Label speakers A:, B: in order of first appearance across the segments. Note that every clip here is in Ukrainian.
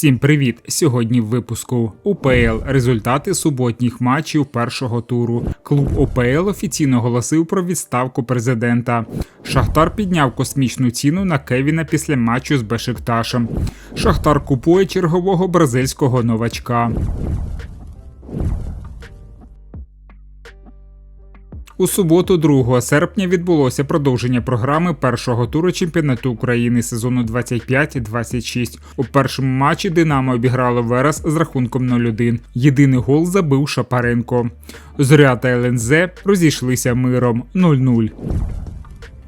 A: Всім привіт! Сьогодні в випуску УПЛ результати суботніх матчів першого туру. Клуб УПЛ офіційно оголосив про відставку президента. Шахтар підняв космічну ціну на Кевіна після матчу з Бешикташем. Шахтар купує чергового бразильського новачка. У суботу, 2 серпня, відбулося продовження програми першого туру чемпіонату України сезону 25-26. У першому матчі Динамо обіграло Верес з рахунком 0-1. Єдиний гол забив Шапаренко. Зоря та ЛНЗ розійшлися миром 0-0.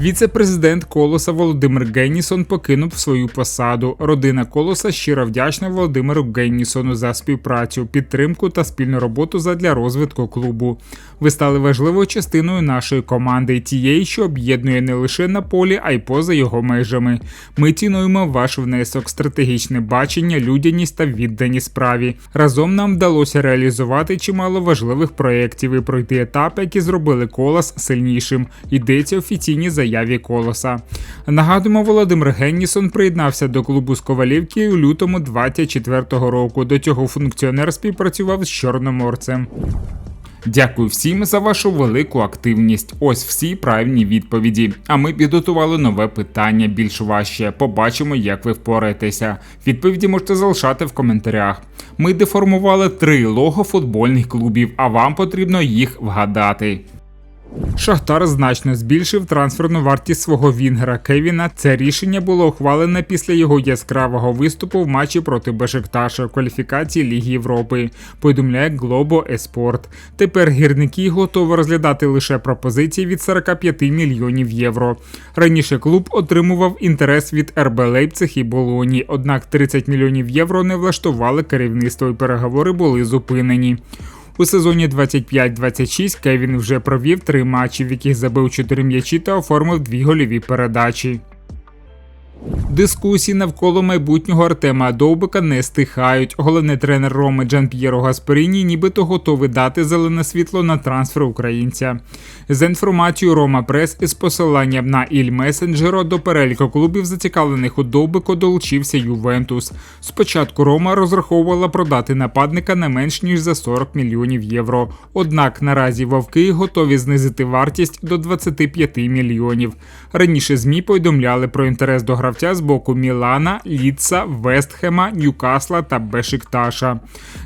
A: Віце-президент Колоса Володимир Геннісон покинув свою посаду. Родина Колоса щиро вдячна Володимиру Геннісону за співпрацю, підтримку та спільну роботу задля розвитку клубу. Ви стали важливою частиною нашої команди, тієї, що об'єднує не лише на полі, а й поза його межами. Ми цінуємо ваш внесок, стратегічне бачення, людяність та віддані справі. Разом нам вдалося реалізувати чимало важливих проєктів і пройти етапи, які зробили колос сильнішим. Йдеться офіційні заяви заяві колоса. Нагадуємо, Володимир Геннісон приєднався до клубу з Ковалівки у лютому 24-го року. До цього функціонер співпрацював з Чорноморцем. Дякую всім за вашу велику активність. Ось всі правильні відповіді. А ми підготували нове питання більш важче. Побачимо, як ви впораєтеся. Відповіді можете залишати в коментарях. Ми деформували три лого футбольних клубів, а вам потрібно їх вгадати. Шахтар значно збільшив трансферну вартість свого Вінгера Кевіна. Це рішення було ухвалене після його яскравого виступу в матчі проти Бешикташа в кваліфікації Ліги Європи. Повідомляє Globo Esport. Тепер гірники готові розглядати лише пропозиції від 45 мільйонів євро. Раніше клуб отримував інтерес від РБ Лейпциг і Болоні, однак 30 мільйонів євро не влаштували керівництво і переговори були зупинені. У сезоні 25-26 Кевін вже провів три матчі, в яких забив 4 м'ячі та оформив дві гольові передачі. Дискусії навколо майбутнього Артема Довбика не стихають. Головний тренер Роми Джан П'єро Гасперіні нібито готовий дати зелене світло на трансфер українця. За інформацією Рома Прес із посиланням на Іль Месенджеро до переліку клубів, зацікавлених у Довбику, долучився Ювентус. Спочатку Рома розраховувала продати нападника не менш ніж за 40 мільйонів євро. Однак наразі вовки готові знизити вартість до 25 мільйонів. Раніше змі повідомляли про інтерес до гравця з боку Мілана, Ліца, Вестхема, Ньюкасла та Бешикташа.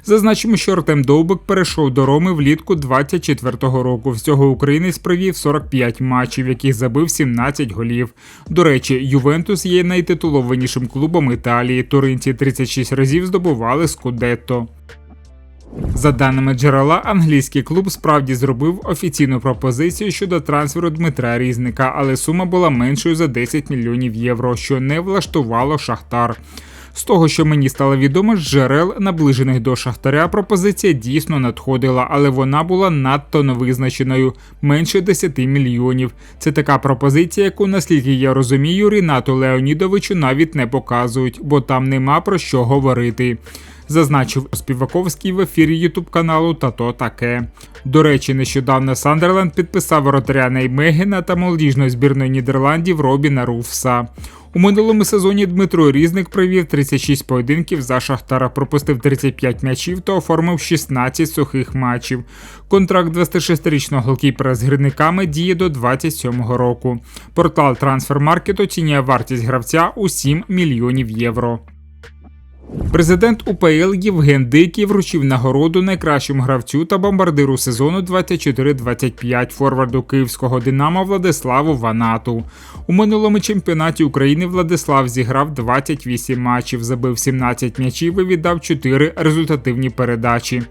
A: Зазначимо, що Артем Довбик перейшов до Роми влітку 24-го року. Всього українець провів 45 матчів, яких забив 17 голів. До речі, Ювентус є найтитулованішим клубом Італії. Туринці 36 разів здобували Скудетто. За даними джерела, англійський клуб справді зробив офіційну пропозицію щодо трансферу Дмитра Різника, але сума була меншою за 10 мільйонів євро, що не влаштувало Шахтар. З того, що мені стало відомо, з джерел, наближених до Шахтаря, пропозиція дійсно надходила, але вона була надто невизначеною менше 10 мільйонів. Це така пропозиція, яку, наскільки я розумію, Рінату Леонідовичу навіть не показують, бо там нема про що говорити зазначив Співаковський в ефірі Ютуб каналу та то таке. До речі, нещодавно Сандерленд підписав воротаря Неймегена та молодіжної збірної Нідерландів Робіна Руфса. У минулому сезоні Дмитро Різник провів 36 поєдинків за Шахтара, пропустив 35 м'ячів та оформив 16 сухих матчів. Контракт 26-річного голкіпера з гірниками діє до 27-го року. Портал Трансфермаркет оцінює вартість гравця у 7 мільйонів євро. Президент УПЛ Євген Дикий вручив нагороду найкращому гравцю та бомбардиру сезону 24-25 форварду київського Динамо Владиславу Ванату. У минулому чемпіонаті України Владислав зіграв 28 матчів, забив 17 м'ячів і віддав 4 результативні передачі.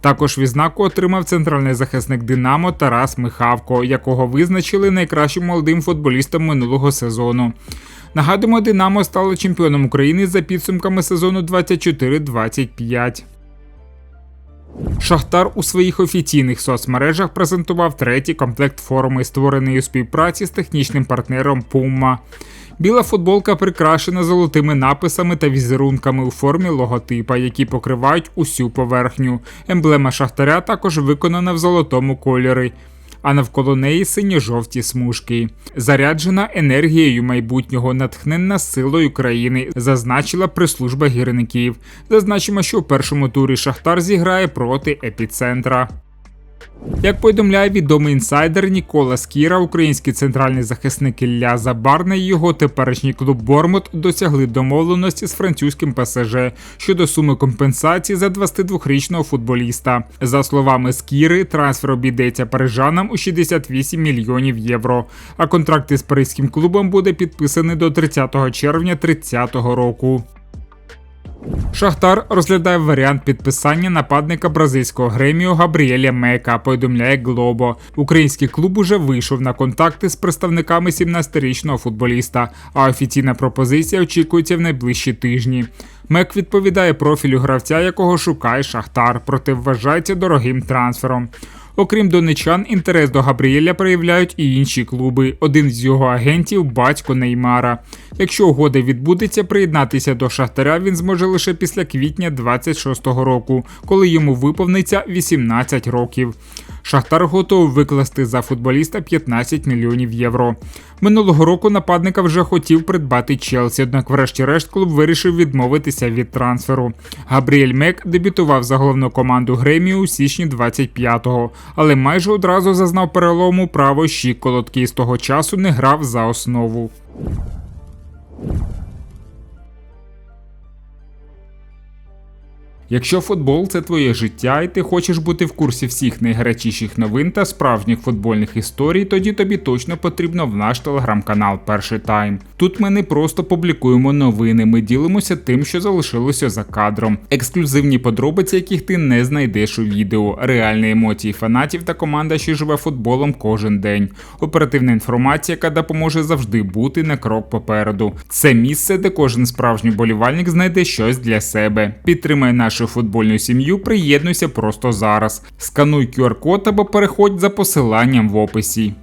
A: Також відзнаку отримав центральний захисник Динамо Тарас Михавко, якого визначили найкращим молодим футболістом минулого сезону. Нагадуємо, Динамо стало чемпіоном України за підсумками сезону 24-25. Шахтар у своїх офіційних соцмережах презентував третій комплект форми, створений у співпраці з технічним партнером Puma. Біла футболка прикрашена золотими написами та візерунками у формі логотипа, які покривають усю поверхню. Емблема Шахтаря також виконана в золотому кольорі а навколо неї синьо-жовті смужки. Заряджена енергією майбутнього, натхненна силою країни, зазначила прес-служба гірників. Зазначимо, що в першому турі Шахтар зіграє проти епіцентра. Як повідомляє відомий інсайдер Нікола Скіра, український центральний захисник Ілля Забарна і його теперішній клуб Бормут досягли домовленості з французьким ПСЖ щодо суми компенсації за 22-річного футболіста. За словами Скіри, трансфер обійдеться парижанам у 68 мільйонів євро. А контракт із паризьким клубом буде підписаний до 30 червня 30 року. Шахтар розглядає варіант підписання нападника бразильського греміо Габріеля Мека. Повідомляє Глобо. Український клуб уже вийшов на контакти з представниками 17-річного футболіста, а офіційна пропозиція очікується в найближчі тижні. Мек відповідає профілю гравця, якого шукає Шахтар, проте вважається дорогим трансфером. Окрім донечан, інтерес до Габріеля проявляють і інші клуби. Один з його агентів батько Неймара. Якщо угода відбудеться, приєднатися до Шахтаря він зможе лише після квітня 26-го року, коли йому виповниться 18 років. Шахтар готовий викласти за футболіста 15 мільйонів євро. Минулого року нападника вже хотів придбати Челсі, однак, врешті-решт, клуб вирішив відмовитися від трансферу. Габріель Мек дебютував за головну команду Гремі у січні 25-го, але майже одразу зазнав перелому право щиколотки і з того часу не грав за основу. Якщо футбол це твоє життя, і ти хочеш бути в курсі всіх найгарячіших новин та справжніх футбольних історій, тоді тобі точно потрібно в наш телеграм-канал Перший Тайм. Тут ми не просто публікуємо новини, ми ділимося тим, що залишилося за кадром, ексклюзивні подробиці, яких ти не знайдеш у відео, реальні емоції фанатів та команда, що живе футболом кожен день. Оперативна інформація, яка допоможе завжди бути на крок попереду. Це місце, де кожен справжній болівальник знайде щось для себе. Підтримай нашу футбольну сім'ю, приєднуйся просто зараз. Скануй QR-код або переходь за посиланням в описі.